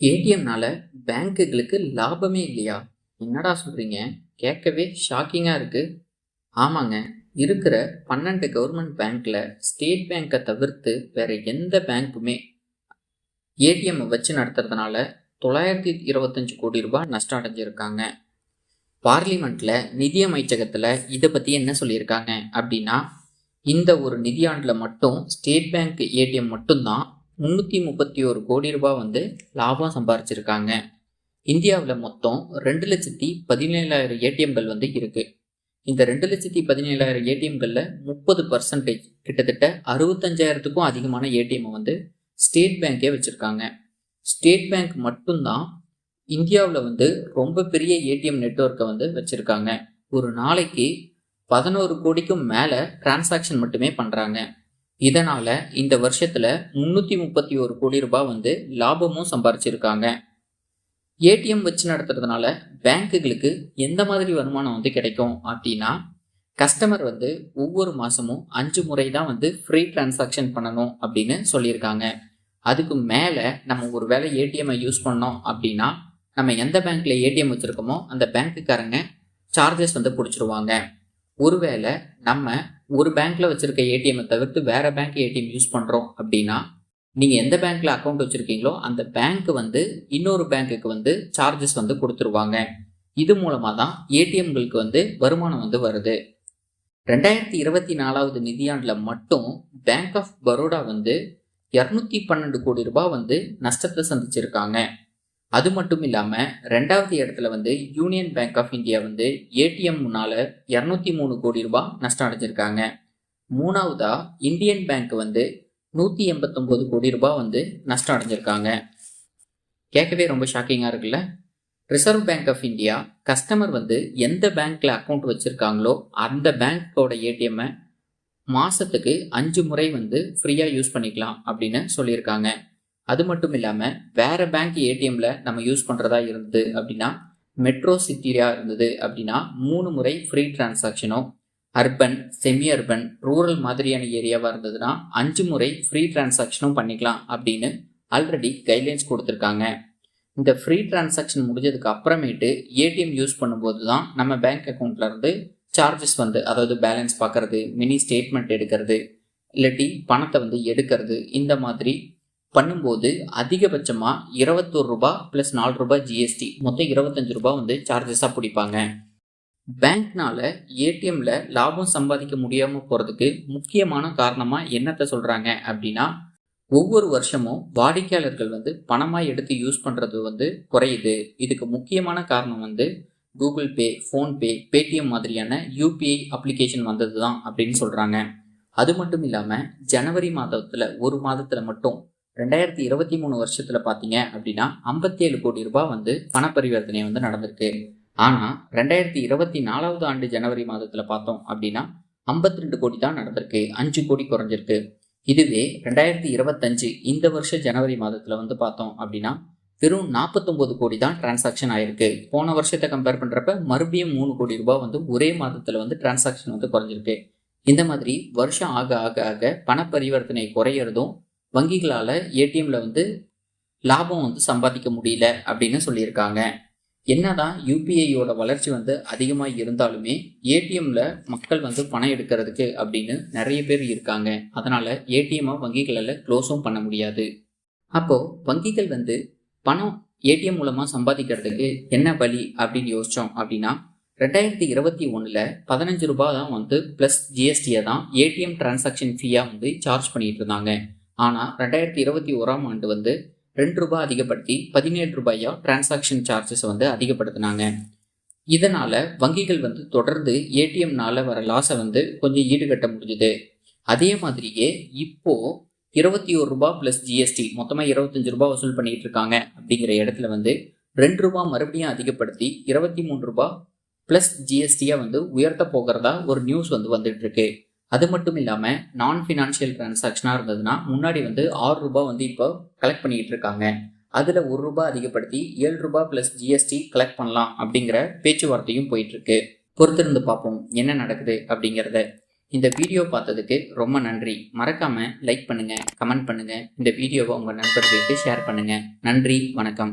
ஏடிஎம்னால பேங்க்குகளுக்கு லாபமே இல்லையா? என்னடா சொல்கிறீங்க கேட்கவே ஷாக்கிங்காக இருக்குது ஆமாங்க இருக்கிற பன்னெண்டு கவர்மெண்ட் பேங்க்கில் ஸ்டேட் பேங்க்கை தவிர்த்து வேற எந்த பேங்க்குமே ஏடிஎம் வச்சு நடத்துறதுனால தொள்ளாயிரத்தி இருபத்தஞ்சு கோடி ரூபாய் நஷ்டம் அடைஞ்சிருக்காங்க. பார்லிமெண்ட்ல நிதியமைச்சகத்தில் இதை பற்றி என்ன சொல்லியிருக்காங்க அப்படின்னா இந்த ஒரு நிதியாண்டில் மட்டும் ஸ்டேட் பேங்க் ஏடிஎம் மட்டும்தான் முந்நூற்றி முப்பத்தி ஒரு கோடி ரூபாய் வந்து லாபம் சம்பாரிச்சிருக்காங்க. இந்தியாவில் மொத்தம் ரெண்டு லட்சத்தி பதினேழாயிரம் ஏடிஎம்கள் வந்து இருக்குது இந்த ரெண்டு லட்சத்தி பதினேழாயிரம் ஏடிஎம்களில் முப்பது பர்சன்டேஜ் கிட்டத்தட்ட அறுபத்தஞ்சாயிரத்துக்கும் அதிகமான ஏடிஎம்மை வந்து ஸ்டேட் பேங்கே வச்சுருக்காங்க. ஸ்டேட் பேங்க் மட்டும்தான் இந்தியாவில் வந்து ரொம்ப பெரிய ஏடிஎம் நெட்வொர்க்கை வந்து வச்சுருக்காங்க. ஒரு நாளைக்கு பதினோரு கோடிக்கும் மேலே டிரான்சாக்ஷன் மட்டுமே பண்ணுறாங்க இதனால் இந்த வருஷத்தில் முந்நூற்றி முப்பத்தி ஒரு கோடி ரூபாய் வந்து லாபமும் சம்பாரிச்சிருக்காங்க. ஏடிஎம் வச்சு நடத்துறதுனால பேங்க்குகளுக்கு எந்த மாதிரி வருமானம் வந்து கிடைக்கும் அப்படின்னா கஸ்டமர் வந்து ஒவ்வொரு மாதமும் அஞ்சு முறை தான் வந்து ஃப்ரீ டிரான்சாக்ஷன் பண்ணணும் அப்படின்னு சொல்லியிருக்காங்க. அதுக்கு மேலே நம்ம ஒரு வேளை ஏடிஎம்மை யூஸ் பண்ணோம் அப்படின்னா நம்ம எந்த பேங்க்ல ஏடிஎம் வச்சுருக்கோமோ அந்த பேங்க்குக்காரங்க சார்ஜஸ் வந்து பிடிச்சிருவாங்க. ஒருவேளை நம்ம ஒரு பேங்க்ல வச்சிருக்க ஏடிஎம்மை தவிர்த்து வேற பேங்க் ஏடிஎம் யூஸ் பண்ணுறோம் அப்படின்னா நீங்கள் எந்த பேங்க்ல அக்கௌண்ட் வச்சுருக்கீங்களோ அந்த பேங்க் வந்து இன்னொரு பேங்க்குக்கு வந்து சார்ஜஸ் வந்து கொடுத்துருவாங்க. இது மூலமாக தான் ஏடிஎம்களுக்கு வந்து வருமானம் வந்து வருது. ரெண்டாயிரத்தி இருபத்தி நாலாவது நிதியாண்டில் மட்டும் பேங்க் ஆஃப் பரோடா வந்து இரநூத்தி பன்னெண்டு கோடி ரூபாய் வந்து நஷ்டத்தை சந்திச்சிருக்காங்க. அது மட்டும் இல்லாமல் ரெண்டாவது இடத்துல வந்து யூனியன் பேங்க் ஆஃப் இந்தியா வந்து ஏடிஎம் முன்னால் இரநூத்தி மூணு கோடி ரூபாய் நஷ்டம் அடைஞ்சிருக்காங்க. மூணாவதா இந்தியன் பேங்க் வந்து நூற்றி எண்பத்தொம்போது கோடி ரூபாய் வந்து நஷ்டம் அடைஞ்சிருக்காங்க. கேட்கவே ரொம்ப ஷாக்கிங்காக இருக்குல்ல? Reserve Bank of India customer வந்து எந்த பேங்க்கில் அக்கௌண்ட் வச்சுருக்காங்களோ அந்த பேங்க்கோட ஏடிஎம்மை மாதத்துக்கு அஞ்சு முறை வந்து ஃப்ரீயாக யூஸ் பண்ணிக்கலாம் அப்படின்னு சொல்லியிருக்காங்க. அது மட்டும் இல்லாமல் வேற பேங்க் ஏடிஎம்ல நம்ம யூஸ் பண்ணுறதா இருந்தது அப்படின்னா மெட்ரோ சிட்டியாக இருந்தது அப்படின்னா மூணு முறை ஃப்ரீ டிரான்சாக்ஷனும் அர்பன் செமி அர்பன் ரூரல் மாதிரியான ஏரியாவாக இருந்ததுன்னா அஞ்சு முறை ஃப்ரீ டிரான்சாக்ஷனும் பண்ணிக்கலாம் அப்படின்னு ஆல்ரெடி கைட்லைன்ஸ் கொடுத்துருக்காங்க. இந்த ஃப்ரீ டிரான்சாக்ஷன் முடிஞ்சதுக்கு அப்புறமேட்டு ஏடிஎம் யூஸ் பண்ணும்போது தான் நம்ம பேங்க் அக்கௌண்ட்லேருந்து சார்ஜஸ் வந்து அதாவது பேலன்ஸ் பார்க்கறது மினி ஸ்டேட்மெண்ட் எடுக்கிறது இல்லாட்டி பணத்தை வந்து எடுக்கிறது இந்த மாதிரி பண்ணும்போது அதிகபட்சமாக இருபத்தோரு ரூபா ப்ளஸ் நாலு ரூபாய் ஜிஎஸ்டி மொத்தம் இருபத்தஞ்சு ரூபாய் வந்து சார்ஜஸாக பிடிப்பாங்க. பேங்க்னால ஏடிஎம்ல லாபம் சம்பாதிக்க முடியாமல் போகிறதுக்கு முக்கியமான காரணமாக என்னத்தை சொல்கிறாங்க அப்படின்னா ஒவ்வொரு வருஷமும் வாடிக்கையாளர்கள் வந்து பணமாக எடுத்து யூஸ் பண்ணுறது வந்து குறையுது. இதுக்கு முக்கியமான காரணம் வந்து கூகுள் பே ஃபோன்பே பேடிஎம் மாதிரியான யூபிஐ அப்ளிகேஷன் வந்தது தான் அப்படின்னு சொல்கிறாங்க அது மட்டும் இல்லாமல் ஜனவரி மாதத்தில் ஒரு மாதத்தில் மட்டும் ரெண்டாயிரத்தி இருபத்தி மூணு வருஷத்துல பாத்தீங்க அப்படின்னா ஐம்பத்தி ஏழு கோடி ரூபாய் வந்து பண பரிவர்த்தனை வந்து நடந்திருக்கு. ஆனா ரெண்டாயிரத்தி இருபத்தி நாலாவது ஆண்டு ஜனவரி மாதத்துல பார்த்தோம் அப்படின்னா ஐம்பத்தி ரெண்டு கோடி தான் நடந்திருக்கு. அஞ்சு கோடி குறைஞ்சிருக்கு. இதுவே ரெண்டாயிரத்தி இருபத்தஞ்சு இந்த வருஷம் ஜனவரி மாதத்துல வந்து பார்த்தோம் அப்படின்னா வெறும் நாற்பத்தொம்பது கோடி தான் டிரான்சாக்ஷன் ஆயிருக்கு. போன வருஷத்தை கம்பேர் பண்றப்ப மறுபடியும் மூணு கோடி ரூபாய் வந்து ஒரே மாதத்துல வந்து டிரான்சாக்ஷன் வந்து குறைஞ்சிருக்கு. இந்த மாதிரி வருஷம் ஆக ஆக ஆக பண பரிவர்த்தனை குறையிறதும் வங்கிகளால் ஏடிஎம்ல வந்து லாபம் வந்து சம்பாதிக்க முடியல அப்படின்னு சொல்லியிருக்காங்க. என்னதான் யூபிஐயோட வளர்ச்சி வந்து அதிகமாக இருந்தாலுமே ஏடிஎம்ல மக்கள் வந்து பணம் எடுக்கிறதுக்கு அப்படின்னு நிறைய பேர் இருக்காங்க. அதனால ஏடிஎம்மை வங்கிகளால் க்ளோஸும் பண்ண முடியாது. அப்போ வங்கிகள் வந்து பணம் ஏடிஎம் மூலமாக சம்பாதிக்கிறதுக்கு என்ன வழி அப்படின்னு யோசித்தோம் அப்படின்னா ரெண்டாயிரத்தி இருபத்தி ஒன்றில் பதினஞ்சு ரூபாய் தான் வந்து ப்ளஸ் ஜிஎஸ்டியை தான் ஏடிஎம் டிரான்சாக்ஷன் ஃபீயாக வந்து சார்ஜ் பண்ணிட்டு இருந்தாங்க. ஆனால் ரெண்டாயிரத்தி இருபத்தி ஓராம் ஆண்டு வந்து ரெண்டு ரூபாய் அதிகப்படுத்தி பதினேழு ரூபாயா டிரான்சாக்ஷன் சார்ஜஸ் வந்து அதிகப்படுத்தினாங்க. இதனால் வங்கிகள் வந்து தொடர்ந்து ஏடிஎம்னால வர லாஸை வந்து கொஞ்சம் ஈடுகட்ட முடிஞ்சுது. அதே மாதிரியே இப்போது இருபத்தி ஒரு ரூபா ப்ளஸ் ஜிஎஸ்டி மொத்தமாக இருபத்தஞ்சு ரூபாய் வசூல் பண்ணிகிட்டு இருக்காங்க அப்படிங்கிற இடத்துல வந்து ரெண்டு ரூபா மறுபடியும் அதிகப்படுத்தி இருபத்தி மூணு ரூபாய் ப்ளஸ் ஜிஎஸ்டியாக வந்து உயர்த்த போகிறதா ஒரு நியூஸ் வந்து வந்துட்டு இருக்கு. அது மட்டும் இல்லாமல் நான் ஃபினான்ஷியல் டிரான்சாக்ஷனாக இருந்ததுன்னா முன்னாடி வந்து ஆறு ரூபாய் வந்து இப்போ கலெக்ட் பண்ணிக்கிட்டு இருக்காங்க. அதில் ஒரு ரூபாய் அதிகப்படுத்தி ஏழு ரூபாய் ப்ளஸ் ஜிஎஸ்டி கலெக்ட் பண்ணலாம் அப்படிங்கிற பேச்சுவார்த்தையும் போயிட்டுருக்கு. பொறுத்திருந்து பார்ப்போம் என்ன நடக்குது அப்படிங்கிறத. இந்த வீடியோ பார்த்ததுக்கு ரொம்ப நன்றி. மறக்காமல் லைக் பண்ணுங்கள் கமெண்ட் பண்ணுங்கள் இந்த வீடியோவை உங்கள் நண்பர்களுக்கு ஷேர் பண்ணுங்கள் நன்றி வணக்கம்.